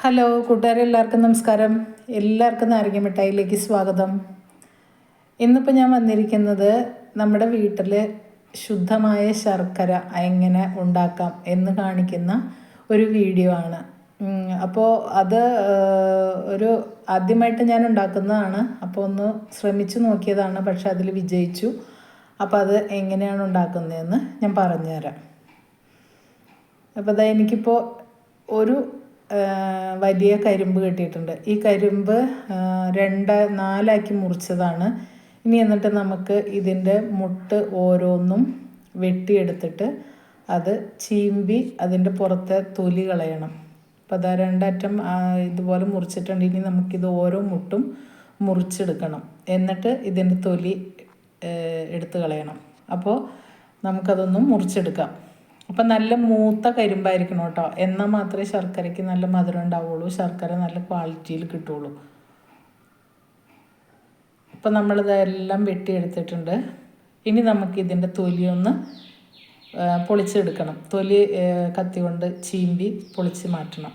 Hello കൂട്ടുകാരെ എല്ലാവർക്കും നമസ്കാരം. എല്ലാവർക്കും നാരങ്ങ മിഠായിലേക്ക് സ്വാഗതം. ഇന്നിപ്പോൾ ഞാൻ വന്നിരിക്കുന്നത് നമ്മുടെ വീട്ടിൽ ശുദ്ധമായ ശർക്കര എങ്ങനെ ഉണ്ടാക്കാം എന്ന് കാണിക്കുന്ന ഒരു വീഡിയോ ആണ്. അപ്പോൾ അത് ഒരു ആദ്യമായിട്ട് ഞാൻ ഉണ്ടാക്കുന്നതാണ്. അപ്പോൾ ഒന്ന് ശ്രമിച്ചു നോക്കിയതാണ് പക്ഷെ അതിൽ വിജയിച്ചു. അപ്പോൾ അത് എങ്ങനെയാണ് ഉണ്ടാക്കുന്നതെന്ന് ഞാൻ പറഞ്ഞുതരാം. അപ്പോൾ അതാ എനിക്കിപ്പോൾ ഒരു വലിയ കരിമ്പ് കിട്ടിയിട്ടുണ്ട്. ഈ കരിമ്പ് രണ്ട് നാലാക്കി മുറിച്ചതാണ്. ഇനി എന്നിട്ട് നമുക്ക് ഇതിന്റെ മുട്ട് ഓരോന്നും വെട്ടിയെടുത്തിട്ട് അത് ചീമ്പി അതിന്റെ പുറത്തെ തൊലി കളയണം. അപ്പോൾ അതാ രണ്ടറ്റം ഇതുപോലെ മുറിച്ചിട്ടുണ്ട്. ഇനി നമുക്കിത് ഓരോ മുട്ടും മുറിച്ചെടുക്കണം. എന്നിട്ട് ഇതിന്റെ തൊലി എടുത്ത് കളയണം. അപ്പോൾ നമുക്കതൊന്നും മുറിച്ചെടുക്കാം. അപ്പം നല്ല മൂത്ത കരിമ്പായിരിക്കണം കേട്ടോ. എന്നാൽ മാത്രമേ ശർക്കരയ്ക്ക് നല്ല മധുരം ഉണ്ടാവുള്ളൂ. ശർക്കര നല്ല ക്വാളിറ്റിയിൽ കിട്ടുള്ളൂ. അപ്പം നമ്മളിതെല്ലാം വെട്ടിയെടുത്തിട്ടുണ്ട്. ഇനി നമുക്ക് ഇതിന്റെ തൊലി ഒന്ന് പൊളിച്ചെടുക്കണം. തൊലി കത്തി കൊണ്ട് ചീമ്പി പൊളിച്ച് മാറ്റണം.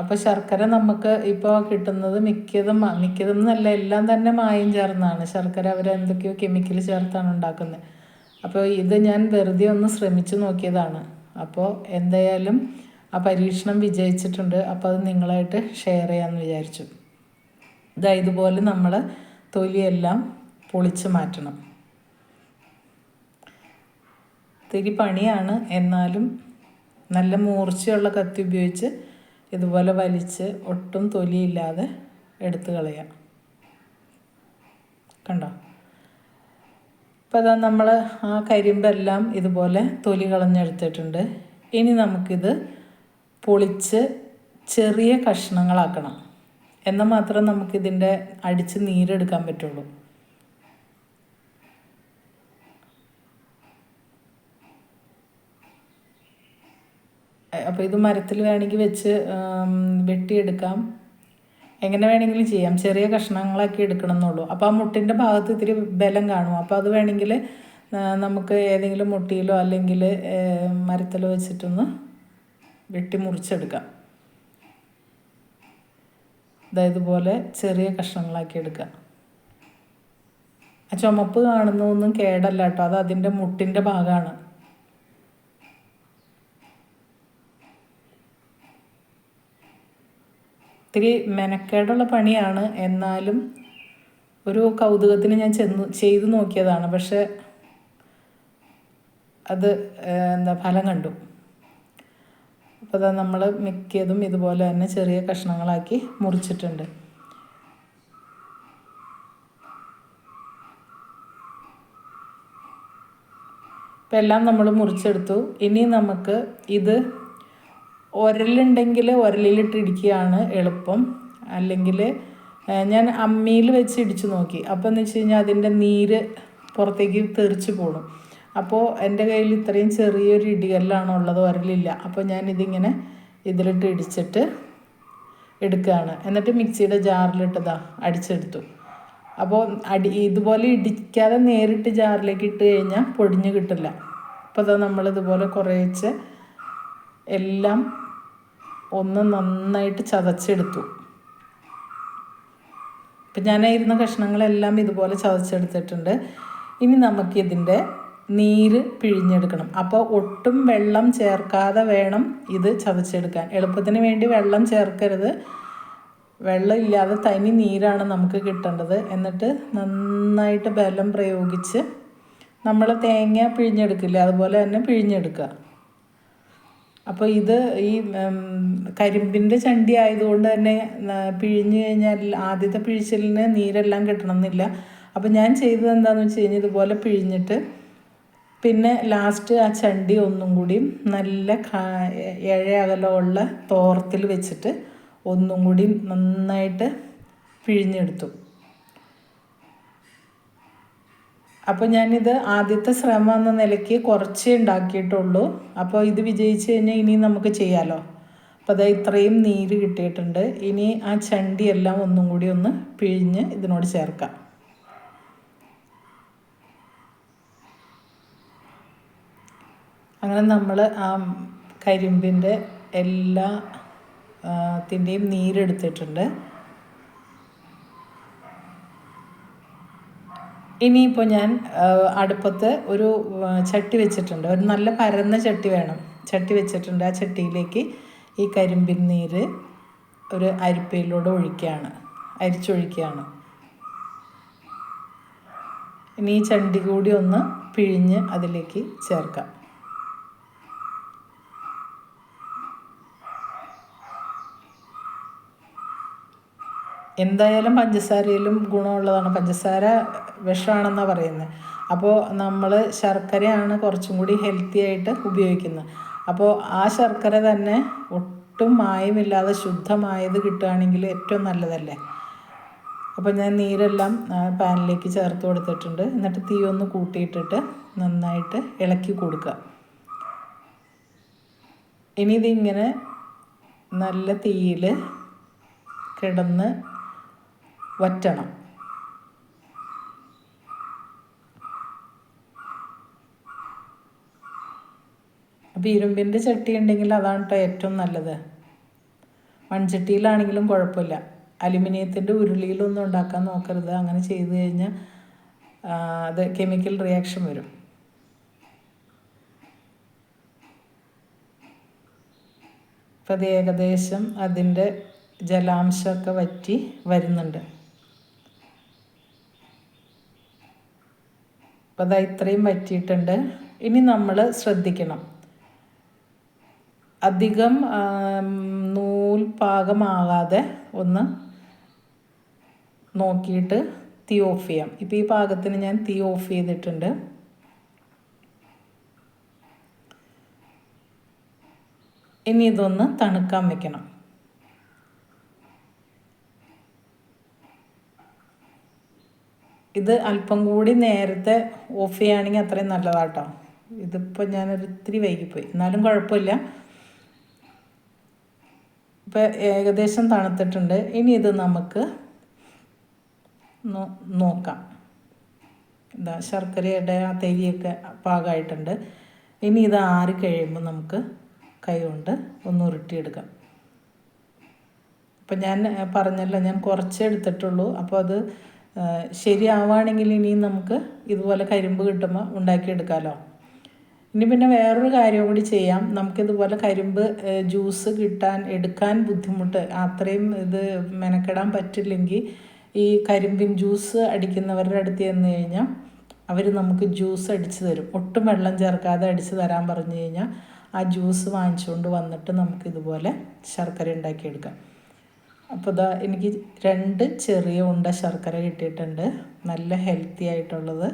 അപ്പോൾ ശർക്കര നമുക്ക് ഇപ്പോൾ കിട്ടുന്നത് മിക്കതും മിക്കതും എന്നല്ല എല്ലാം തന്നെ മായം ചേർന്നാണ്. ശർക്കര അവർ എന്തൊക്കെയോ കെമിക്കൽ ചേർത്താണ് ഉണ്ടാക്കുന്നത് അപ്പോൾ ഇത് ഞാൻ വെറുതെ ഒന്ന് ശ്രമിച്ചു നോക്കിയതാണ്. അപ്പോൾ എന്തായാലും ആ പരീക്ഷണം വിജയിച്ചിട്ടുണ്ട്. അപ്പോൾ അത് നിങ്ങളായിട്ട് ഷെയർ ചെയ്യാമെന്ന് വിചാരിച്ചു. ഇതാ ഇതുപോലെ നമ്മൾ തൊലിയെല്ലാം പൊളിച്ച് മാറ്റണം. ഇത്തിരി പണിയാണ്. എന്നാലും നല്ല മൂർച്ചയുള്ള കത്തി ഉപയോഗിച്ച് ഇതുപോലെ വലിച്ച് ഒട്ടും തൊലിയില്ലാതെ എടുത്ത് കളയാം. കണ്ടോ? അപ്പോൾ അതാ നമ്മൾ ആ കരിമ്പെല്ലാം ഇതുപോലെ തൊലി കളഞ്ഞെടുത്തിട്ടുണ്ട്. ഇനി നമുക്കിത് പൊളിച്ച് ചെറിയ കഷ്ണങ്ങളാക്കണം. എന്നാൽ മാത്രം നമുക്കിതിന്റെ അടിച്ച് നീരെടുക്കാൻ പറ്റുള്ളൂ. അപ്പോൾ ഇത് മരത്തിൽ വേണമെങ്കിൽ വെച്ച് വെട്ടിയെടുക്കാം. എങ്ങനെ വേണമെങ്കിലും ചെയ്യാം. ചെറിയ കഷ്ണങ്ങളാക്കി എടുക്കണം എന്നുള്ളൂ അപ്പോൾ ആ മുട്ടിന്റെ ഭാഗത്ത് ഇത്തിരി ബലം കാണും. അപ്പോൾ അത് വേണമെങ്കിൽ നമുക്ക് ഏതെങ്കിലും മുട്ടിയിലോ അല്ലെങ്കിൽ മരത്തിലോ വെച്ചിട്ടൊന്ന് വെട്ടി മുറിച്ചെടുക്കാം അതായത് പോലെ ചെറിയ കഷ്ണങ്ങളാക്കി എടുക്കാം ആ ചുമപ്പ് കാണുന്നൊന്നും കേടല്ല കേട്ടോ. അത് അതിന്റെ മുട്ടിന്റെ ഭാഗമാണ്. ഇത്തിരി മെനക്കേടുള്ള പണിയാണ്. എന്നാലും ഒരു കൗതുകത്തിന് ഞാൻ ചെന്ന് ചെയ്തു നോക്കിയതാണ്. പക്ഷെ അത് എന്താ ഫലം കണ്ടു. അപ്പോൾ അതാ നമ്മൾ മിക്കതും ഇതുപോലെ തന്നെ ചെറിയ കഷ്ണങ്ങളാക്കി മുറിച്ചിട്ടുണ്ട്. ഇപ്പം എല്ലാം നമ്മൾ മുറിച്ചെടുത്തു. ഇനി നമുക്ക് ഇത് ഉരലുണ്ടെങ്കിൽ ഉരലിലിട്ട് ഇടിക്കുകയാണ് എളുപ്പം അല്ലെങ്കിൽ ഞാൻ അമ്മിയിൽ വെച്ച് ഇടിച്ചു നോക്കി. അപ്പോൾ എന്ന് വെച്ച് കഴിഞ്ഞാൽ അതിന്റെ നീര് പുറത്തേക്ക് തെറിച്ച് പോകണം അപ്പോൾ എന്റെ കയ്യിൽ ഇത്രയും ചെറിയൊരു ഇടികല്ലാണ് ഉള്ളത് ഉരലില്ല അപ്പോൾ ഞാൻ ഇതിങ്ങനെ ഇതിലിട്ട് ഇടിച്ചിട്ട് എടുക്കുകയാണ് എന്നിട്ട് മിക്സിയുടെ ജാറിലിട്ടതാ അടിച്ചെടുത്തു. അപ്പോൾ അടി ഇതുപോലെ ഇടിക്കാതെ നേരിട്ട് ജാറിലേക്ക് ഇട്ട് കഴിഞ്ഞാൽ പൊടിഞ്ഞ് കിട്ടില്ല. അപ്പോൾ അത് നമ്മളിതുപോലെ കുറേച്ച് എല്ലാം ഒന്ന് നന്നായിട്ട് ചതച്ചെടുത്തു. ഇപ്പം ഞാൻ ഇരുന്ന കഷ്ണങ്ങളെല്ലാം ഇതുപോലെ ചതച്ചെടുത്തിട്ടുണ്ട്. ഇനി നമുക്കിതിന്റെ നീര് പിഴിഞ്ഞെടുക്കണം. അപ്പോൾ ഒട്ടും വെള്ളം ചേർക്കാതെ വേണം ഇത് ചതച്ചെടുക്കാൻ. എളുപ്പത്തിന് വേണ്ടി വെള്ളം ചേർക്കരുത്. വെള്ളം ഇല്ലാതെ തനി നീരാണ് നമുക്ക് കിട്ടേണ്ടത്. എന്നിട്ട് നന്നായിട്ട് ബലം പ്രയോഗിച്ച് നമ്മൾ തേങ്ങ പിഴിഞ്ഞെടുക്കില്ല അതുപോലെ തന്നെ പിഴിഞ്ഞെടുക്കുക. അപ്പോൾ ഇത് ഈ കരിമ്പിന്റെ ചണ്ടി ആയതുകൊണ്ട് തന്നെ പിഴിഞ്ഞു കഴിഞ്ഞാൽ ആദ്യത്തെ പിഴിച്ചിലിന് നീരെല്ലാം കിട്ടണമെന്നില്ല. അപ്പോൾ ഞാൻ ചെയ്തത് എന്താണെന്ന് വെച്ച് കഴിഞ്ഞാൽ ഇതുപോലെ പിഴിഞ്ഞിട്ട് പിന്നെ ലാസ്റ്റ് ആ ചണ്ടി ഒന്നും കൂടി നല്ല ഇഴ അകലമുള്ള തോർത്തിൽ വെച്ചിട്ട് ഒന്നും കൂടി നന്നായിട്ട് പിഴിഞ്ഞെടുത്തു. അപ്പോൾ ഞാനിത് ആദ്യത്തെ ശ്രമം എന്ന നിലയ്ക്ക് കുറച്ചേ ഉണ്ടാക്കിയിട്ടുള്ളൂ. അപ്പോൾ ഇത് വിജയിച്ച് കഴിഞ്ഞാൽ ഇനി നമുക്ക് ചെയ്യാമല്ലോ അപ്പോൾ അത് ഇത്രയും നീര് കിട്ടിയിട്ടുണ്ട്. ഇനി ആ ചണ്ടി എല്ലാം ഒന്നും കൂടി ഒന്ന് പിഴിഞ്ഞ് ഇതിനോട് ചേർക്കാം. അങ്ങനെ നമ്മൾ ആ കരിമ്പിന്റെ എല്ലാ ത്തിന്റെയും നീരെടുത്തിട്ടുണ്ട് ഇനിയിപ്പോൾ ഞാൻ അടുപ്പത്ത് ഒരു ചട്ടി വെച്ചിട്ടുണ്ട്. ഒരു നല്ല പരന്ന ചട്ടി വേണം. ചട്ടി വെച്ചിട്ടുണ്ട് ആ ചട്ടിയിലേക്ക് ഈ കരിമ്പിൻ നീര് ഒരു അരിപ്പയിലൂടെ ഒഴിക്കുകയാണ്. അരിച്ചൊഴിക്കുകയാണ്. ഇനി ഈ ചണ്ടി കൂടി ഒന്ന് പിഴിഞ്ഞ് അതിലേക്ക് ചേർക്കാം. എന്തായാലും പഞ്ചസാരയിലും ഗുണമുള്ളതാണ്. പഞ്ചസാര വിഷമാണെന്നാണ് പറയുന്നത് അപ്പോൾ നമ്മൾ ശർക്കരയാണ് കുറച്ചും കൂടി ഹെൽത്തി ആയിട്ട് ഉപയോഗിക്കുന്നത്. അപ്പോൾ ആ ശർക്കര തന്നെ ഒട്ടും മായമില്ലാതെ ശുദ്ധമായത് കിട്ടുകയാണെങ്കിൽ ഏറ്റവും നല്ലതല്ലേ? അപ്പോൾ ഞാൻ നീരെല്ലാം പാനിലേക്ക് ചേർത്ത് കൊടുത്തിട്ടുണ്ട്. എന്നിട്ട് തീ ഒന്ന് കൂട്ടിയിട്ടിട്ട് നന്നായിട്ട് ഇളക്കി കൊടുക്കുക. ഇനി ഇതിങ്ങനെ നല്ല തീയിൽ കിടന്ന് വറ്റണം. അപ്പോൾ ഇരുമ്പിന്റെ ചട്ടി ഉണ്ടെങ്കിൽ അതാണ് കേട്ടോ ഏറ്റവും നല്ലത്. മൺചട്ടിയിലാണെങ്കിലും കുഴപ്പമില്ല. അലുമിനിയത്തിന്റെ ഉരുളിയിലൊന്നും ഉണ്ടാക്കാൻ നോക്കരുത്. അങ്ങനെ ചെയ്തു കഴിഞ്ഞാൽ അത് കെമിക്കൽ റിയാക്ഷൻ വരും. അപ്പം അത് ഏകദേശം അതിന്റെ ജലാംശമൊക്കെ വറ്റി വരുന്നുണ്ട്. അപ്പം അതാ ഇത്രയും വറ്റിയിട്ടുണ്ട് ഇനി നമ്മൾ ശ്രദ്ധിക്കണം. അധികം നൂൽ പാകമാകാതെ ഒന്ന് നോക്കിയിട്ട് തീ ഓഫ് ചെയ്യാം. ഇപ്പോൾ ഈ പാകത്തിന് ഞാൻ തീ ഓഫ് ചെയ്തിട്ടുണ്ട്. ഇനി ഇതൊന്ന് തണുക്കാൻ വെക്കണം. ഇത് അല്പം കൂടി നേരത്തെ ഓഫ് ചെയ്യുകയാണെങ്കിൽ അത്രയും നല്ലതാട്ടോ. ഇതിപ്പോൾ ഞാനൊരു ഇത്തിരി വൈകിപ്പോയി. എന്നാലും കുഴപ്പമില്ല. ഇപ്പം ഏകദേശം തണുത്തിട്ടുണ്ട്. ഇനി ഇത് നമുക്ക് നോക്കാം. എന്താ ശർക്കരയുടെ ആ തരിയൊക്കെ പാകമായിട്ടുണ്ട് ഇനി ഇത് ആറി കഴിയുമ്പോൾ നമുക്ക് കൈ കൊണ്ട് ഒന്ന് ഉരുട്ടിയെടുക്കാം. അപ്പം ഞാൻ പറഞ്ഞല്ലോ ഞാൻ കുറച്ചേ എടുത്തിട്ടുള്ളൂ. അപ്പോൾ അത് ശരിയാവുകയാണെങ്കിൽ ഇനിയും നമുക്ക് ഇതുപോലെ കരിമ്പ് കിട്ടുമ്പോൾ ഉണ്ടാക്കിയെടുക്കാമല്ലോ ഇനി പിന്നെ വേറൊരു കാര്യം കൂടി ചെയ്യാം. നമുക്കിതുപോലെ കരിമ്പ് ജ്യൂസ് കിട്ടാൻ എടുക്കാൻ ബുദ്ധിമുട്ട് അത്രയും ഇത് മെനക്കെടാൻ പറ്റില്ലെങ്കിൽ ഈ കരിമ്പിൻ ജ്യൂസ് അടിക്കുന്നവരുടെ അടുത്ത് ചെന്ന് കഴിഞ്ഞാൽ അവർ നമുക്ക് ജ്യൂസ് അടിച്ച് തരും. ഒട്ടും വെള്ളം ചേർക്കാതെ അടിച്ച് തരാൻ പറഞ്ഞു കഴിഞ്ഞാൽ ആ ജ്യൂസ് വാങ്ങിച്ചുകൊണ്ട് വന്നിട്ട് നമുക്കിതുപോലെ ശർക്കര ഉണ്ടാക്കിയെടുക്കാം. അപ്പോൾ ഇതാ എനിക്ക് രണ്ട് ചെറിയ ഉണ്ട ശർക്കര കിട്ടിയിട്ടുണ്ട്. നല്ല ഹെൽത്തി ആയിട്ടുള്ളത്.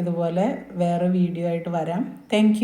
ഇതുപോലെ വേറെ വീഡിയോ ആയിട്ട് വരാം. താങ്ക്